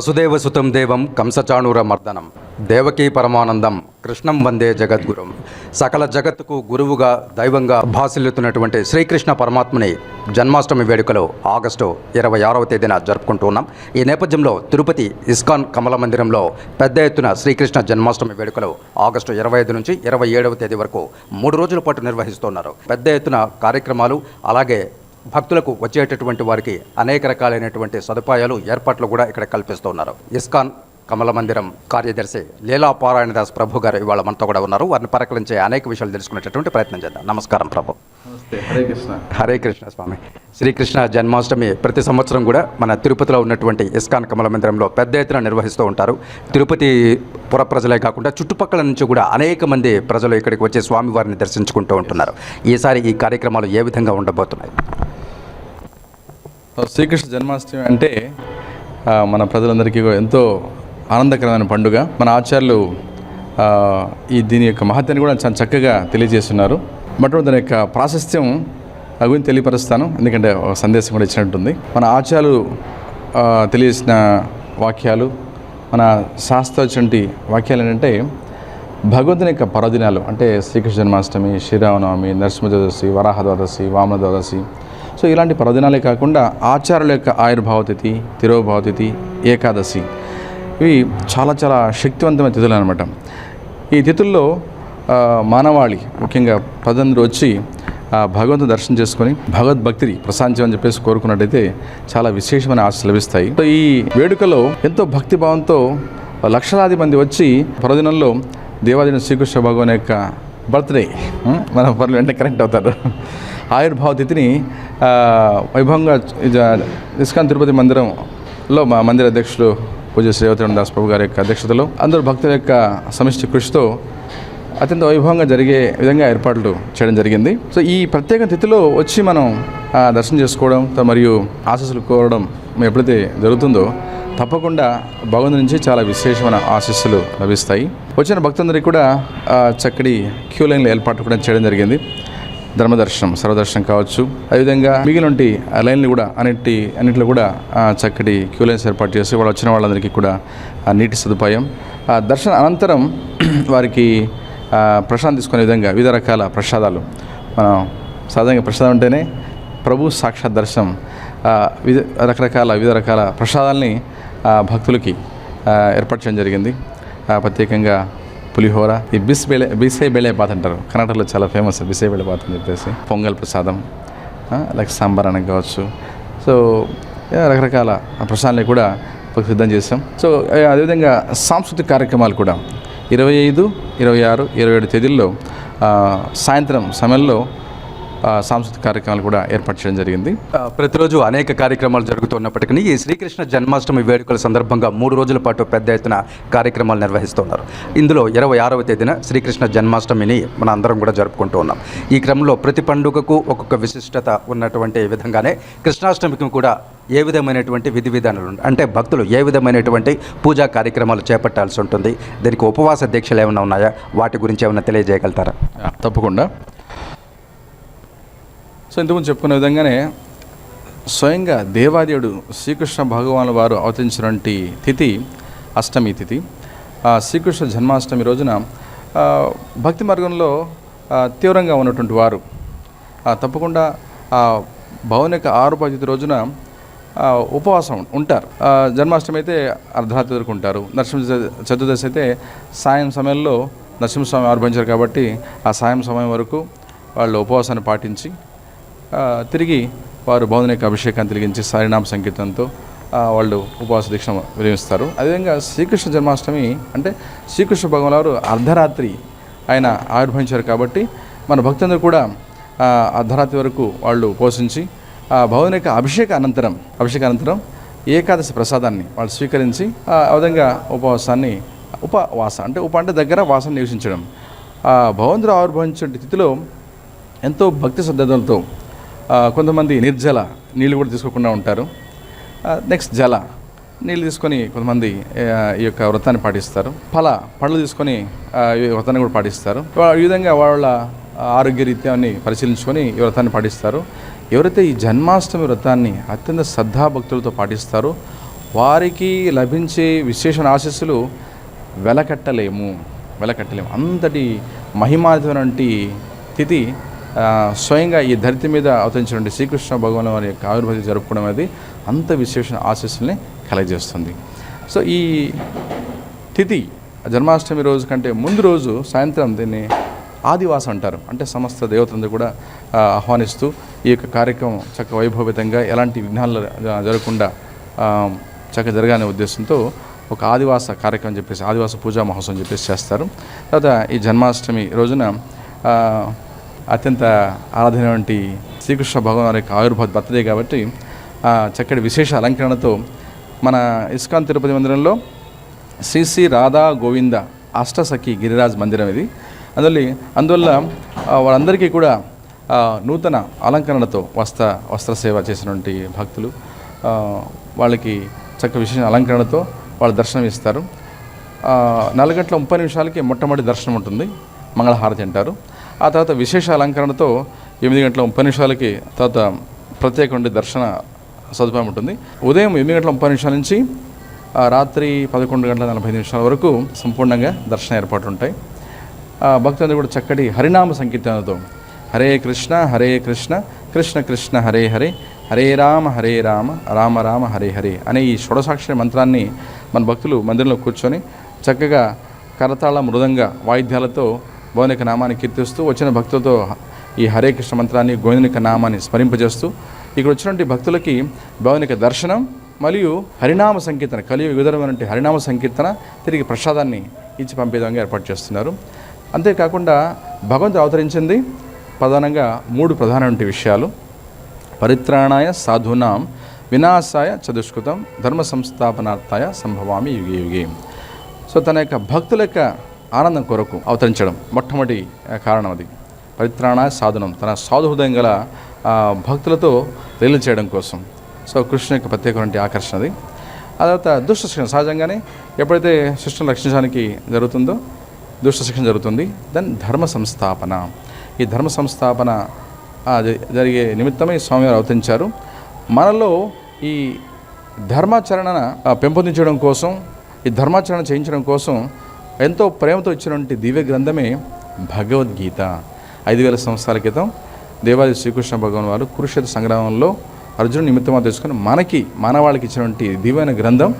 వసుదేవ సుతం దేవం కంసచాణూర మర్దనం. దేవకీ పరమానందం కృష్ణం వందే జగద్గురుం. సకల జగత్తుకు గురువుగా దైవంగా భాసిల్లుతున్నటువంటి శ్రీకృష్ణ పరమాత్మని జన్మాష్టమి వేడుకలో ఆగస్టు ఇరవై ఆరవ తేదీన జరుపుకుంటూ ఉన్నాం. ఈ నేపథ్యంలో తిరుపతి ఇస్కాన్ కమల మందిరంలో పెద్ద ఎత్తున శ్రీకృష్ణ జన్మాష్టమి వేడుకలు ఆగస్టు ఇరవై ఐదు నుంచి ఇరవై ఏడవ తేదీ వరకు మూడు రోజుల పాటు నిర్వహిస్తున్నారు పెద్ద ఎత్తున కార్యక్రమాలు అలాగే భక్తులకు వచ్చేటటువంటి వారికి అనేక రకాలైనటువంటి సదుపాయాలు ఏర్పాట్లు కూడా ఇక్కడ కల్పిస్తున్నారు ఇస్కాన్ కమల మందిరం కార్యదర్శి లీలా పారాయణదాస్ ప్రభు గారు ఇవాళ మనతో కూడా ఉన్నారు. వారిని పరకలించే అనేక విషయాలు తెలుసుకునేటటువంటి ప్రయత్నం చేద్దాం. నమస్కారం ప్రభు. హరే కృష్ణ. హరే కృష్ణ స్వామి. శ్రీకృష్ణ జన్మాష్టమి ప్రతి సంవత్సరం కూడా మన తిరుపతిలో ఉన్నటువంటి ఇస్కాన్ కమల మందిరంలో పెద్ద ఎత్తున నిర్వహిస్తూ ఉంటారు. తిరుపతి పుర ప్రజలే కాకుండా చుట్టుపక్కల నుంచి కూడా అనేక మంది ప్రజలు ఇక్కడికి వచ్చి స్వామివారిని దర్శించుకుంటూ ఉంటున్నారు. ఈసారి ఈ కార్యక్రమాలు ఏ విధంగా ఉండబోతున్నాయి? శ్రీకృష్ణ జన్మాష్టమి అంటే మన ప్రజలందరికీ ఎంతో ఆనందకరమైన పండుగ. మన ఆచార్యులు ఈ దీని యొక్క మహత్యాన్ని కూడా చాలా చక్కగా తెలియజేస్తున్నారు. మొట్టమొదటి దాని యొక్క ప్రాశస్త్యం ఆ గురించి తెలియపరుస్తాను. ఎందుకంటే ఒక సందేశం కూడా ఇచ్చినట్టుంది. మన ఆచార్యులు తెలియజేసిన వాక్యాలు మన శాస్త్ర వాక్యాలు ఏంటంటే భగవంతుని యొక్క పర్వదినాలు అంటే శ్రీకృష్ణ జన్మాష్టమి శ్రీరామనవమి నరసింహ ద్వాదశి వరాహ ద్వాదశి వామన ద్వాదశి. సో ఇలాంటి పర్వదినాలే కాకుండా ఆచారాల యొక్క ఆయుర్భావతిథి తిరోభావతిథి ఏకాదశి. ఇవి చాలా చాలా శక్తివంతమైన తిథులు అనమాట ఈ తిథుల్లో మానవాళి ముఖ్యంగా ప్రజలందరూ వచ్చి ఆ, భగవంతుని దర్శనం చేసుకొని భగవద్భక్తిని ప్రశాంతం చెప్పేసి కోరుకున్నట్టయితే చాలా విశేషమైన ఆశ లభిస్తాయి. ఈ వేడుకలో ఎంతో భక్తి భావంతో లక్షలాది మంది వచ్చి పర్వదినంలో దేవాదిన శ్రీకృష్ణ భగవాన్ యొక్క బర్త్డే మన పనులు వెంటనే కరెక్ట్ అవుతారు. ఆయుర్భావ తిథిని వైభవంగా ఇస్కాన్ తిరుపతి మందిరంలో మా మందిర అధ్యక్షులు పూజ శ్రీవతరణ దాస్ ప్రభు గారి యొక్క అధ్యక్షతలో అందరూ భక్తుల యొక్క సమిష్టి కృషితో అత్యంత వైభవంగా జరిగే విధంగా ఏర్పాట్లు చేయడం జరిగింది. సో ఈ ప్రత్యేక తిథిలో వచ్చి మనం దర్శనం చేసుకోవడం మరియు ఆశీస్సులు కోరడం ఎప్పుడైతే జరుగుతుందో తప్పకుండా భగవంతు నుంచి చాలా విశేషమైన ఆశీస్సులు లభిస్తాయి. వచ్చిన భక్తులందరికీ కూడా చక్కటి క్యూ లైన్ల ఏర్పాటు కూడా చేయడం జరిగింది. ధర్మదర్శనం సర్వదర్శనం కావచ్చు. అదేవిధంగా మిగిలినటి లైన్లు కూడా అన్నిటి అన్నింటిలో కూడా చక్కటి క్యూ లైన్స్ ఏర్పాటు చేసి వాళ్ళు వచ్చిన వాళ్ళందరికీ కూడా నీటి సదుపాయం. ఆ, దర్శన అనంతరం వారికి ప్రసాదం తీసుకునే విధంగా వివిధ రకాల ప్రసాదాలు. మనం సాధారణంగా ప్రసాదం అంటేనే ప్రభు సాక్షాత్ దర్శనం. వివిధ రకరకాల వివిధ రకాల ప్రసాదాలని భక్తులకి ఏర్పాటు చేయడం జరిగింది. ప్రత్యేకంగా పులిహోర ఈ బిస్ బెళే బిసే బెళే బాత్ అంటారు. కర్ణాటకలో చాలా ఫేమస్ బిసే బెళే బాత్ అని చెప్పేసి. పొంగల్ ప్రసాదం లైక్ సాంబార్ అని కావచ్చు. సో రకరకాల ప్రసాదాలని కూడా సిద్ధం చేసాం సో అదేవిధంగా సాంస్కృతిక కార్యక్రమాలు కూడా. ఇరవై ఐదు ఇరవై ఆరు ఇరవై ఏడు తేదీల్లో సాయంత్రం సమయంలో సాంస్కృతిక కార్యక్రమాలు కూడా ఏర్పాటు చేయడం జరిగింది. ప్రతిరోజు అనేక కార్యక్రమాలు జరుగుతున్నప్పటికీ ఈ శ్రీకృష్ణ జన్మాష్టమి వేడుకల సందర్భంగా మూడు రోజుల పాటు పెద్ద ఎత్తున కార్యక్రమాలు నిర్వహిస్తున్నారు. ఇందులో ఇరవై ఆరవ తేదీన శ్రీకృష్ణ జన్మాష్టమిని మన అందరం కూడా జరుపుకుంటూ ఉన్నాం. ఈ క్రమంలో ప్రతి పండుగకు ఒక్కొక్క విశిష్టత ఉన్నటువంటి విధంగానే కృష్ణాష్టమికి కూడా ఏ విధమైనటువంటి విధి విధానాలు అంటే భక్తులు ఏ విధమైనటువంటి పూజా కార్యక్రమాలు చేపట్టాల్సి ఉంటుంది? దీనికి ఉపవాస దీక్షలు ఏమైనా ఉన్నాయా? వాటి గురించి ఏమైనా తెలియజేయగలుగుతారా? తప్పకుండా. సో ఇంతకుముందు చెప్పుకునే విధంగానే స్వయంగా దేవాదేవుడు శ్రీకృష్ణ భగవాన్ వారు అవతరించినటువంటి తిథి అష్టమి తిథి. ఆ శ్రీకృష్ణ జన్మాష్టమి రోజున భక్తి మార్గంలో తీవ్రంగా ఉన్నటువంటి వారు. తప్పకుండా ఆ భవన్ యొక్క తిథి రోజున ఉపవాసం ఉంటారు. జన్మాష్టమి అయితే అర్ధరాత్రి వరకు ఉంటారు. నరసింహ చతుర్దశి అయితే సాయం సమయంలో నరసింహస్వామి ఆర్భించారు కాబట్టి ఆ సాయం సమయం వరకు వాళ్ళు ఉపవాసాన్ని పాటించి తిరిగి వారు భవన్ అభిషేకాన్ని తిరిగించి సారినామ సంకీర్తనతో వాళ్ళు ఉపవాస దీక్ష విరమిస్తారు. అదేవిధంగా శ్రీకృష్ణ జన్మాష్టమి అంటే శ్రీకృష్ణ భగవాన్ వారు అర్ధరాత్రి ఆయన ఆవిర్భవించారు కాబట్టి మన భక్తులందరూ కూడా అర్ధరాత్రి వరకు వాళ్ళు పోషించి ఆ భవన్ యొక్క అభిషేక అనంతరం అభిషేక అనంతరం ఏకాదశి ప్రసాదాన్ని వాళ్ళు స్వీకరించి ఆ విధంగా ఉపవాసాన్ని ఉపవాస అంటే ఉప అంటే దగ్గర వాసన నివసించడం. ఆ భగవంతుడు ఆవిర్భవించే తిథిలో ఎంతో భక్తి శ్రద్ధలతో కొంతమంది నిర్జల నీళ్ళు కూడా తీసుకోకుండా ఉంటారు. నెక్స్ట్ జల నీళ్ళు తీసుకొని కొంతమంది ఈ యొక్క వ్రతాన్ని పాటిస్తారు. ఫల పళ్ళు తీసుకొని ఈ వ్రతాన్ని కూడా పాటిస్తారు. ఈ విధంగా వాళ్ళ ఆరోగ్య రీత్యాన్ని పరిశీలించుకొని ఈ వ్రతాన్ని పాటిస్తారు. ఎవరైతే ఈ జన్మాష్టమి వ్రతాన్ని అత్యంత శ్రద్ధాభక్తులతో పాటిస్తారో వారికి లభించే విశేషణ ఆశస్సులు వెలకట్టలేము. వెలకట్టలేము. అంతటి మహిమాతమైనటువంటి తిథి స్వయంగా ఈ ధరితి మీద అవతరించినటువంటి శ్రీకృష్ణ భగవాన్ వారి యొక్క ఆవిర్భావం జరుపుకోవడం అనేది అంత విశేష ఆశస్సుల్ని కలగజేస్తుంది. సో ఈ తిథి జన్మాష్టమి రోజు కంటే ముందు రోజు సాయంత్రం దీన్ని ఆదివాసం అంటారు. అంటే సమస్త దేవతలను కూడా ఆహ్వానిస్తూ ఈ యొక్క కార్యక్రమం చక్క వైభవితంగా ఎలాంటి విఘ్నాలు జరగకుండా చక్క జరగాలనే ఉద్దేశంతో ఒక ఆదివాస కార్యక్రమం చెప్పేసి ఆదివాస పూజా మహోత్సవం చెప్పేసి చేస్తారు. తర్వాత ఈ జన్మాష్టమి రోజున అత్యంత ఆరాధనటువంటి శ్రీకృష్ణ భగవాన్ యొక్క ఆవిర్భావ బర్త్డే కాబట్టి చక్కటి విశేష అలంకరణతో మన ఇస్కాన్ తిరుపతి మందిరంలో శ్రీ శ్రీ రాధా గోవింద అష్టసఖి గిరిరాజ్ మందిరం ఇది. అందువల్ల అందువల్ల వారందరికీ వాళ్ళందరికీ కూడా నూతన అలంకరణతో వస్త్ర వస్త్ర సేవ చేసినటువంటి భక్తులు వాళ్ళకి చక్క విశేష అలంకరణతో వాళ్ళు దర్శనం ఇస్తారు. ఆ, నాలుగు గంటల ముప్పై నిమిషాలకి మొట్టమొదటి దర్శనం ఉంటుంది. మంగళహారతి అంటారు. ఆ తర్వాత విశేష అలంకరణతో ఎనిమిది గంటల ముప్పై నిమిషాలకి తర్వాత ప్రత్యేకమైన దర్శన సదుపాయం ఉంటుంది. ఉదయం ఎనిమిది గంటల ముప్పై నిమిషాల నుంచి రాత్రి పదకొండు గంటల నలభై నిమిషాల వరకు సంపూర్ణంగా దర్శన ఏర్పాట్లు ఉంటాయి. ఆ, భక్తులందరూ కూడా చక్కటి హరినామ సంకీర్తనతో హరే కృష్ణ హరే కృష్ణ కృష్ణ కృష్ణ హరే హరే హరే రామ హరే రామ రామ రామ హరే హరే అనే ఈ షోడసాక్షరి మంత్రాన్ని మన భక్తులు మందిరంలో కూర్చొని చక్కగా కరతాళ మృదంగ వాయిద్యాలతో భవన్ నామాన్ని కీర్తిస్తూ వచ్చిన భక్తులతో ఈ హరే కృష్ణ మంత్రాన్ని గోవిందుని యొక్క నామాన్ని స్మరింపజేస్తూ ఇక్కడ వచ్చినటువంటి భక్తులకి భవనిక దర్శనం మరియు హరినామ సంకీర్తన కలియుగ విధమైనటువంటి హరినామ సంకీర్తన తిరిగి ప్రసాదాన్ని ఇచ్చి పంపే విధంగా ఏర్పాటు చేస్తున్నారు. అంతేకాకుండా భగవంతుడు అవతరించింది ప్రధానంగా మూడు ప్రధానమైన విషయాలు. పరిత్రాణాయ సాధునాం వినాశాయ చదుష్కృతం ధర్మ సంస్థాపనార్థాయ సంభవామి యుగే యుగే. సో తన యొక్క భక్తుల యొక్క ఆనందం కొరకు అవతరించడం మొట్టమొదటి కారణం అది. పరిత్రాణ సాధనం తన సాధుహృదయం గల భక్తులతో లీల చేయడం కోసం. సో కృష్ణ యొక్క ప్రత్యేకమైన ఆకర్షణ అది. ఆ తర్వాత దుష్ట శిక్షణ. సహజంగానే ఎప్పుడైతే సృష్టిని రక్షించడానికి జరుగుతుందో దుష్ట శిక్షణ జరుగుతుంది. దెన్ ధర్మ సంస్థాపన. ఈ ధర్మ సంస్థాపన జరిగే నిమిత్తమై స్వామివారు అవతరించారు. మనలో ఈ ధర్మాచరణ పెంపొందించడం కోసం ఈ ధర్మాచరణ చేయించడం కోసం ఎంతో ప్రేమతో ఇచ్చినటువంటి దివ్య గ్రంథమే భగవద్గీత. ఐదు వేల సంవత్సరాల క్రితం దేవాది శ్రీకృష్ణ భగవాన్ వారు కురుక్షేత్ర సంగ్రామంలో అర్జునుడు నిమిత్తమా తెలుసుకుని మనకి మానవాళికి ఇచ్చినటువంటి దివ్యమైన గ్రంథం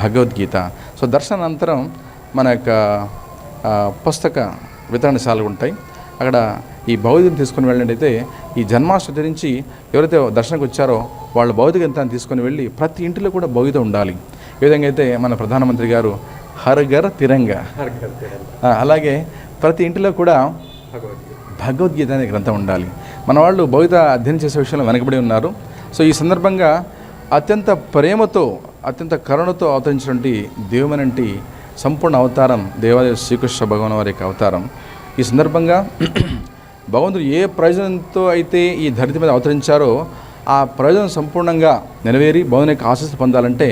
భగవద్గీత. సో దర్శనానంతరం మన యొక్క పుస్తక వితరణశాలలు ఉంటాయి. అక్కడ ఈ భౌతికం తీసుకుని వెళ్ళినట్టయితే ఈ జన్మాష్టమి నుంచి ఎవరైతే దర్శనకు వచ్చారో వాళ్ళ భౌతిక యంత్రాన్ని తీసుకొని వెళ్ళి ప్రతి ఇంటిలో కూడా భౌతిక ఉండాలి. ఏ విధంగా అయితే మన ప్రధానమంత్రి గారు హర్ ఘర్ తిరంగా. అలాగే ప్రతి ఇంటిలో కూడా భగవద్గీత. అనే గ్రంథం ఉండాలి. మన వాళ్ళు భౌతిక అధ్యయనం చేసే విషయంలో వెనకబడి ఉన్నారు. సో ఈ సందర్భంగా అత్యంత ప్రేమతో అత్యంత కరుణతో అవతరించినటువంటి దేవుమనంటి సంపూర్ణ అవతారం దేవాదేవ శ్రీకృష్ణ భగవాన్ వారి యొక్క అవతారం. ఈ సందర్భంగా భగవంతుడు ఏ ప్రయోజనంతో అయితే ఈ ధరితి మీద అవతరించారో ఆ ప్రయోజనం సంపూర్ణంగా నెరవేరి భగవాన్ యొక్క ఆశీస్సు పొందాలంటే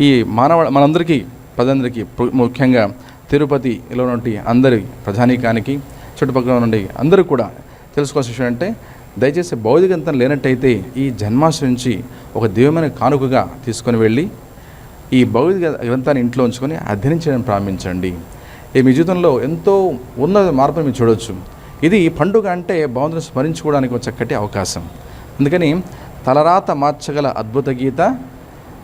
ఈ మానవ మనందరికీ ప్రజలందరికీ ముఖ్యంగా తిరుపతిలో ఉన్నటువంటి అందరి ప్రజానీకానికి చుట్టుపక్కల నుండి అందరూ కూడా తెలుసుకోవాల్సిన విషయం అంటే దయచేసి భౌతికంతం లేనట్టయితే ఈ జన్మాష్టమి నుంచి ఒక దివ్యమైన కానుకగా తీసుకొని వెళ్ళి ఈ భౌతిక గ్రంథాన్ని ఇంట్లో ఉంచుకొని అధ్యయనం చేయడం ప్రారంభించండి. ఈ మీ జీవితంలో ఎంతో ఉన్నత మార్పును మీరు చూడవచ్చు ఇది పండుగ అంటే భగవంతుని స్మరించుకోవడానికి ఒక చక్కటి అవకాశం. అందుకని తలరాత మార్చగల అద్భుత గీత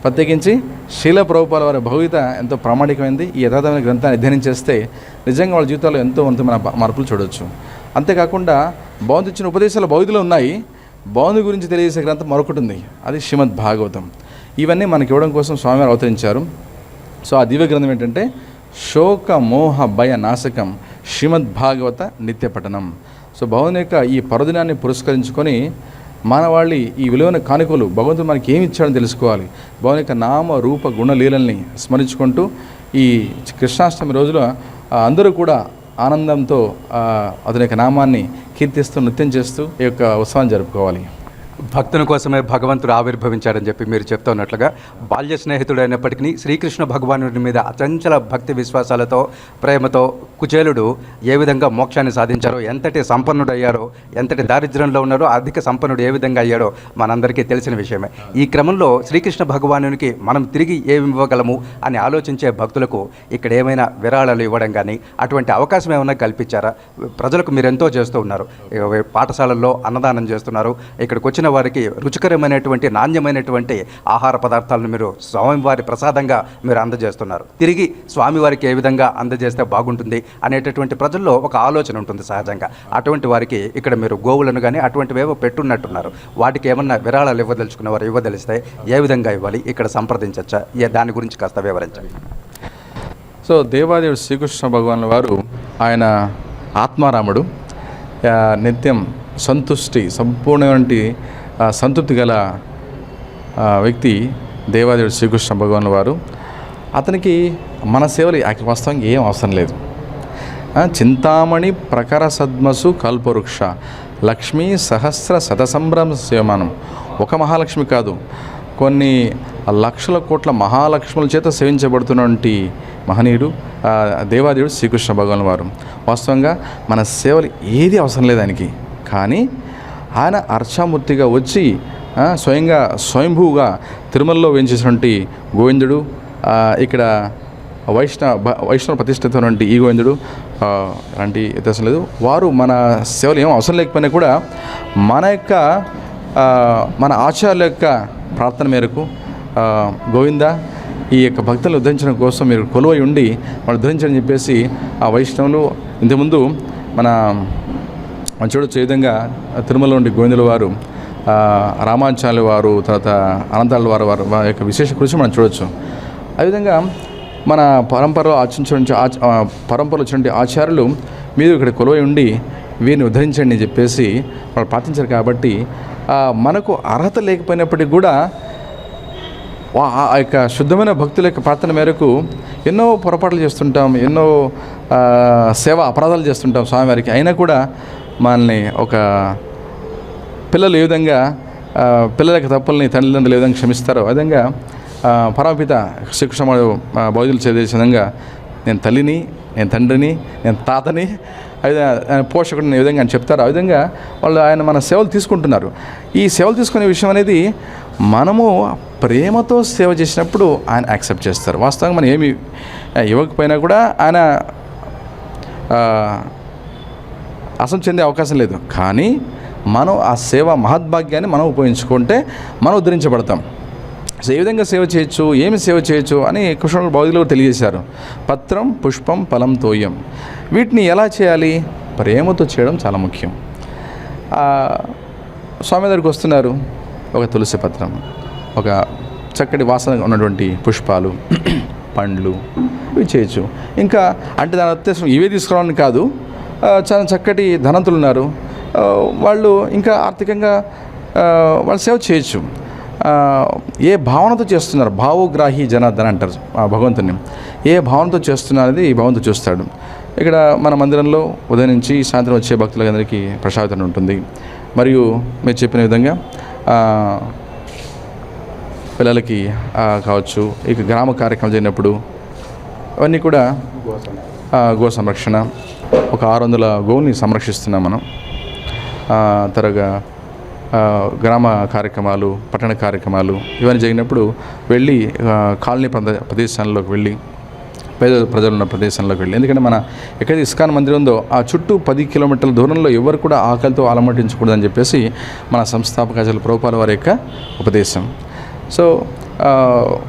ప్రత్యేకించి శీల ప్రభుపాల వారి భవిత ఎంతో ప్రామాణికమైంది. ఈ యథార్థమైన గ్రంథాన్ని అధ్యయనం చేస్తే నిజంగా వాళ్ళ జీవితాల్లో ఎంతో ఉన్నతమైన మన మార్పులు చూడవచ్చు అంతేకాకుండా బౌద్ధ ఇచ్చిన ఉపదేశాలు బౌద్ధులు ఉన్నాయి. బౌద్ధ గురించి తెలియజేసే గ్రంథం మరొకటి ఉంది. అది శ్రీమద్ భాగవతం. ఇవన్నీ మనకి ఇవ్వడం కోసం స్వామివారు అవతరించారు. సో ఆ దివ్య గ్రంథం ఏంటంటే శోక మోహ భయ నాశకం శ్రీమద్ భాగవత నిత్య పఠనం. సో భవన్ యొక్క ఈ పర్వదినాన్ని పురస్కరించుకొని మానవాళి ఈ విలువైన కానుకలు భగవంతుడు మనకి ఏమి ఇచ్చాడని తెలుసుకోవాలి. భగవాని యొక్క నామ రూప గుణలీలల్ని స్మరించుకుంటూ ఈ కృష్ణాష్టమి రోజున అందరూ కూడా ఆనందంతో అతని యొక్క నామాన్ని కీర్తిస్తూ నృత్యం చేస్తూ ఈ యొక్క ఉత్సవాన్ని జరుపుకోవాలి. భక్తుని కోసమే భగవంతుడు ఆవిర్భవించాడని చెప్పి మీరు చెప్తున్నట్లుగా బాల్య స్నేహితుడు అయినప్పటికీ శ్రీకృష్ణ భగవానుడి మీద అచంచల భక్తి విశ్వాసాలతో ప్రేమతో కుచేలుడు ఏ విధంగా మోక్షాన్ని సాధించారో ఎంతటి సంపన్నుడు అయ్యారో ఎంతటి దారిద్ర్యంలో ఉన్నారో ఆర్థిక సంపన్నుడు ఏ విధంగా అయ్యాడో మనందరికీ తెలిసిన విషయమే. ఈ క్రమంలో శ్రీకృష్ణ భగవానునికి మనం తిరిగి ఏమి ఇవ్వగలము అని ఆలోచించే భక్తులకు ఇక్కడ ఏమైనా విరాళాలు ఇవ్వడం కానీ అటువంటి అవకాశం ఏమైనా కల్పించారా? ప్రజలకు మీరు ఎంతో చేస్తూ ఉన్నారు. పాఠశాలల్లో అన్నదానం చేస్తున్నారు. ఇక్కడికి వచ్చిన వారికి రుచికరమైనటువంటి నాణ్యమైనటువంటి ఆహార పదార్థాలను మీరు స్వామివారి ప్రసాదంగా మీరు అందజేస్తున్నారు. తిరిగి స్వామివారికి ఏ విధంగా అందజేస్తే బాగుంటుంది? అనేటటువంటి ప్రజల్లో ఒక ఆలోచన ఉంటుంది సహజంగా. అటువంటి వారికి ఇక్కడ మీరు గోవులను కానీ అటువంటివేవో పెట్టున్నట్టున్నారు. వాటికి ఏమన్నా విరాళాలు ఇవ్వదలుచుకున్న వారు ఇవ్వదలిస్తే ఏ విధంగా ఇవ్వాలి? ఇక్కడ సంప్రదించవచ్చా ఏ దాని గురించి కాస్త వివరించండి. సో దేవాదేవుడు శ్రీకృష్ణ భగవాన్ వారు ఆయన ఆత్మారాముడు. నిత్యం సంతుష్టి సంపూర్ణమైన సంతృప్తి గల వ్యక్తి దేవాదేవుడు శ్రీకృష్ణ భగవాన్ వారు. అతనికి మన సేవలు యాక్చువల్ వాస్తవంగా ఏం అవసరం లేదు. చింతామణి ప్రకర సద్మసు కల్పవృక్ష లక్ష్మీ సహస్ర శతసంభ్రమ సేవమానం ఒక మహాలక్ష్మి కాదు కొన్ని లక్షల కోట్ల మహాలక్ష్ముల చేత సేవించబడుతున్నటువంటి మహనీయుడు దేవాదేవుడు శ్రీకృష్ణ భగవాన్ వారు. వాస్తవంగా మన సేవలు ఏది అవసరం లేదు ఆయనకి. కానీ ఆయన అర్చామూర్తిగా వచ్చి స్వయంగా స్వయంభూగా తిరుమలలో వేయించేసినటువంటి గోవిందుడు ఇక్కడ వైష్ణవ వైష్ణవ ప్రతిష్ఠితమైనటువంటి ఈ గోవిందుడు అలాంటి వ్యత్యాసం లేదు. వారు మన సేవలు ఏం అవసరం లేకపోయినా కూడా మన యొక్క మన ఆచార్యుల యొక్క ప్రార్థన మేరకు గోవింద ఈ యొక్క భక్తులను ఉద్ధరించడం కోసం మీరు కొలువై ఉండి వాళ్ళు ఉద్ధరించని చెప్పేసి ఆ వైష్ణవులు ఇంతకుముందు మన మనం చూడొచ్చు ఈ విధంగా తిరుమల నుండి గోవిందుల వారు రామాంచాల వారు తర్వాత అనంతాల వారు వారు వారి యొక్క విశేష కృషి మనం చూడొచ్చు. అదేవిధంగా మన పరంపరలో ఆచరించే ఆచ పరంపరలో వచ్చినటువంటి ఆచారాలు మీరు ఇక్కడ కొలువై ఉండి వీరిని ఉద్ధరించండి అని చెప్పేసి వాళ్ళు పాటించారు కాబట్టి మనకు అర్హత లేకపోయినప్పటికీ కూడా ఆ యొక్క శుద్ధమైన భక్తుల యొక్క ప్రార్థన మేరకు ఎన్నో పొరపాట్లు చేస్తుంటాం ఎన్నో సేవ అపరాధాలు చేస్తుంటాం స్వామివారికి. అయినా కూడా మనల్ని ఒక పిల్లలు ఏ విధంగా పిల్లల యొక్క తప్పుల్ని తల్లిదండ్రులు ఏ విధంగా క్షమిస్తారో ఆ విధంగా పరమపిత శ్రీకృష్ణ బౌద్ధులు చేసే విధంగా నేను తల్లిని నేను తండ్రిని నేను తాతని అదే పోషకుడిని ఏ విధంగా అని చెప్తారు. ఆ విధంగా వాళ్ళు ఆయన మన సేవలు తీసుకుంటున్నారు. ఈ సేవలు తీసుకునే విషయం అనేది మనము ప్రేమతో సేవ చేసినప్పుడు ఆయన యాక్సెప్ట్ చేస్తారు. వాస్తవంగా మనం ఏమి ఇవ్వకపోయినా కూడా ఆయన అసం అసలు చెందే అవకాశం లేదు. కానీ మనం ఆ సేవ మహద్భాగ్యాన్ని మనం ఉపయోగించుకుంటే మనం ఉద్ధరించబడతాం. సో ఏ విధంగా సేవ చేయొచ్చు ఏమి సేవ చేయొచ్చు అని కృష్ణుడు బౌద్ధులు తెలియజేశారు. పత్రం పుష్పం ఫలం తోయం. వీటిని ఎలా చేయాలి? ప్రేమతో చేయడం చాలా ముఖ్యం. స్వామి దగ్గరికి వస్తున్నారు. ఒక తులసి పత్రం ఒక చక్కటి వాసన ఉన్నటువంటి పుష్పాలు పండ్లు ఇవి చేయొచ్చు. ఇంకా అంటే దాని ఉద్దేశం ఇవే తీసుకురావడానికి కాదు. చాలా చక్కటి ధనంతులు ఉన్నారు. వాళ్ళు ఇంకా ఆర్థికంగా వాళ్ళు సేవ చేయొచ్చు. ఏ భావనతో చేస్తున్నారు? భావోగ్రాహి జనార్దన్ అంటారు ఆ భగవంతుని ఏ భావనతో చేస్తున్నారనేది ఈ భగవంతుడు చూస్తాడు. ఇక్కడ మన మందిరంలో ఉదయం నుంచి సాయంత్రం వచ్చే భక్తులందరికీ ప్రసాదం ఉంటుంది. మరియు మీరు చెప్పిన విధంగా పిల్లలకి కావచ్చు ఇక గ్రామ కార్యక్రమం జరిగినప్పుడు అవన్నీ కూడా గో సంరక్షణ ఒక ఆరు వందల గోవుని సంరక్షిస్తున్నాం మనం. త్వరగా తరగా గ్రామ కార్యక్రమాలు పట్టణ కార్యక్రమాలు ఇవన్నీ జరిగినప్పుడు వెళ్ళి కాలనీ ప్రద ప్రదేశాల్లోకి వెళ్ళి పేద ప్రజలు ఉన్న ప్రదేశంలోకి వెళ్ళి. ఎందుకంటే మన ఎక్కడైతే ఇస్కాన్ మందిరం ఉందో ఆ చుట్టూ పది కిలోమీటర్ల దూరంలో ఎవరు కూడా ఆకలితో అలమటించకూడదని చెప్పేసి మన సంస్థాపకాచార్యుల ప్రభుపాల వారి యొక్క ఉపదేశం. సో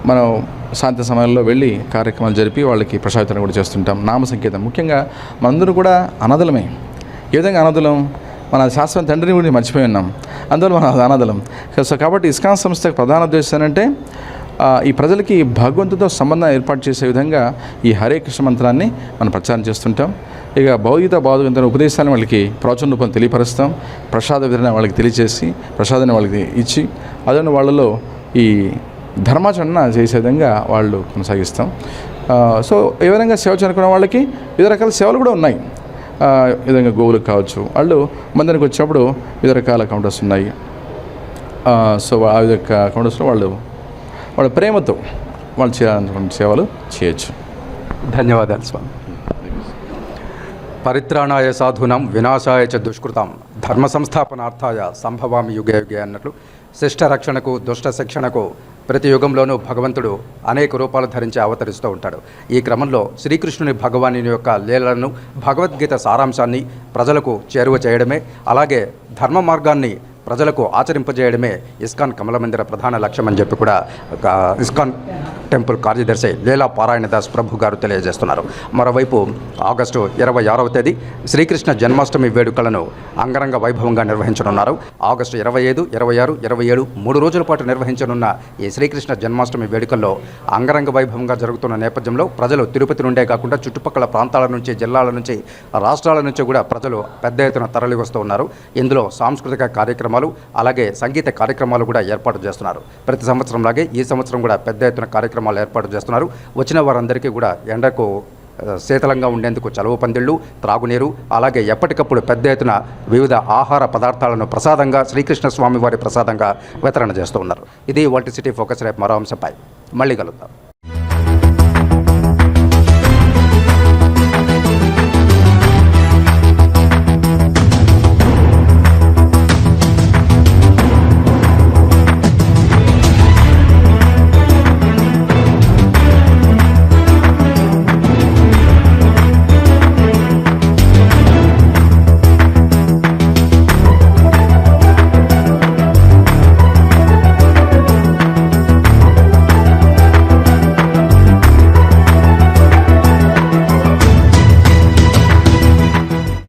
మనం సాయంత్రం సమయంలో వెళ్ళి కార్యక్రమాలు జరిపి వాళ్ళకి ప్రసాదం కూడా చేస్తుంటాం. నామ సంకేతం. ముఖ్యంగా మనందరూ కూడా అనాథలమే. ఏ విధంగా అనాథలం? మన శాస్త్రం తండ్రిని గురించి మర్చిపోయి ఉన్నాం. అందువల్ల మన అనాథలం. సో కాబట్టి ఇస్కాన్ సంస్థ ప్రధాన ఉద్దేశం ఏంటంటే ఈ ప్రజలకి భగవంతుతో సంబంధం ఏర్పాటు చేసే విధంగా ఈ హరే కృష్ణ మంత్రాన్ని మనం ప్రచారం చేస్తుంటాం. ఇక భౌతిక బాధవంతమైన ఉపదేశాలను వాళ్ళకి ప్రవచన రూపం తెలియపరుస్తాం. ప్రసాద విధరణ వాళ్ళకి తెలియజేసి ప్రసాదాన్ని వాళ్ళకి ఇచ్చి అదే వాళ్ళలో ఈ ధర్మాచరణ చేసే విధంగా వాళ్ళు కొనసాగిస్తాం. సో ఏ విధంగా సేవ చేరుకున్న వాళ్ళకి వివిధ రకాల సేవలు కూడా ఉన్నాయి. విధంగా గూగుల్ కావచ్చు. వాళ్ళు మందిరికి వచ్చినప్పుడు వివిధ రకాల కౌంటర్స్ ఉన్నాయి. సో ఆ విధంగా కౌంటర్స్లో వాళ్ళు వాళ్ళ ప్రేమతో వాళ్ళు చేయాలనుకున్న సేవలు చేయొచ్చు. ధన్యవాదాలు స్వామి. పరిత్రాణాయ సాధునం వినాశాయ చ దుష్కృతం ధర్మ సంస్థాపనార్థాయ సంభవామి యుగే యుగే అన్నట్లు శిష్ట రక్షణకు దుష్ట శిక్షణకు ప్రతి యుగంలోనూ భగవంతుడు అనేక రూపాలు ధరించి అవతరిస్తూ ఉంటాడు. ఈ క్రమంలో శ్రీకృష్ణుని భగవాని యొక్క లీలలను భగవద్గీత సారాంశాన్ని ప్రజలకు చేరువ చేయడమే అలాగే ధర్మ మార్గాన్ని ప్రజలకు ఆచరింపజేయడమే ఇస్కాన్ కమలమందిర ప్రధాన లక్ష్యం అని చెప్పి కూడా ఒక ఇస్కాన్ టెంపుల్ కార్యదర్శి లీలా పారాయణదాస్ ప్రభు గారు తెలియజేస్తున్నారు. మరోవైపు ఆగస్టు ఇరవై ఆరవ తేదీ శ్రీకృష్ణ జన్మాష్టమి వేడుకలను అంగరంగ వైభవంగా నిర్వహించనున్నారు. ఆగస్టు ఇరవై ఐదు ఇరవై ఆరు ఇరవై ఏడు మూడు రోజుల పాటు నిర్వహించనున్న ఈ శ్రీకృష్ణ జన్మాష్టమి వేడుకల్లో అంగరంగ వైభవంగా జరుగుతున్న నేపథ్యంలో ప్రజలు తిరుపతి నుండే కాకుండా చుట్టుపక్కల ప్రాంతాల నుంచి జిల్లాల నుంచి రాష్ట్రాల నుంచి కూడా ప్రజలు పెద్ద ఎత్తున తరలి వస్తూ ఉన్నారు. ఇందులో సాంస్కృతిక కార్యక్రమాలు అలాగే సంగీత కార్యక్రమాలు కూడా ఏర్పాటు చేస్తున్నారు. ప్రతి సంవత్సరం లాగే ఈ సంవత్సరం కూడా పెద్ద ఎత్తున కార్యక్రమాలు ఏర్పాటు చేస్తున్నారు. వచ్చిన వారందరికీ కూడా ఎండకు శీతలంగా ఉండేందుకు చలువ పందిళ్ళు త్రాగునీరు అలాగే ఎప్పటికప్పుడు పెద్ద ఎత్తున వివిధ ఆహార పదార్థాలను ప్రసాదంగా శ్రీకృష్ణ స్వామి వారి ప్రసాదంగా వితరణ చేస్తూ ఉన్నారు. ఇది వాటి సిటీ ఫోకస్ రేపు మరో అంశంపై. మళ్ళీ కలుద్దాం.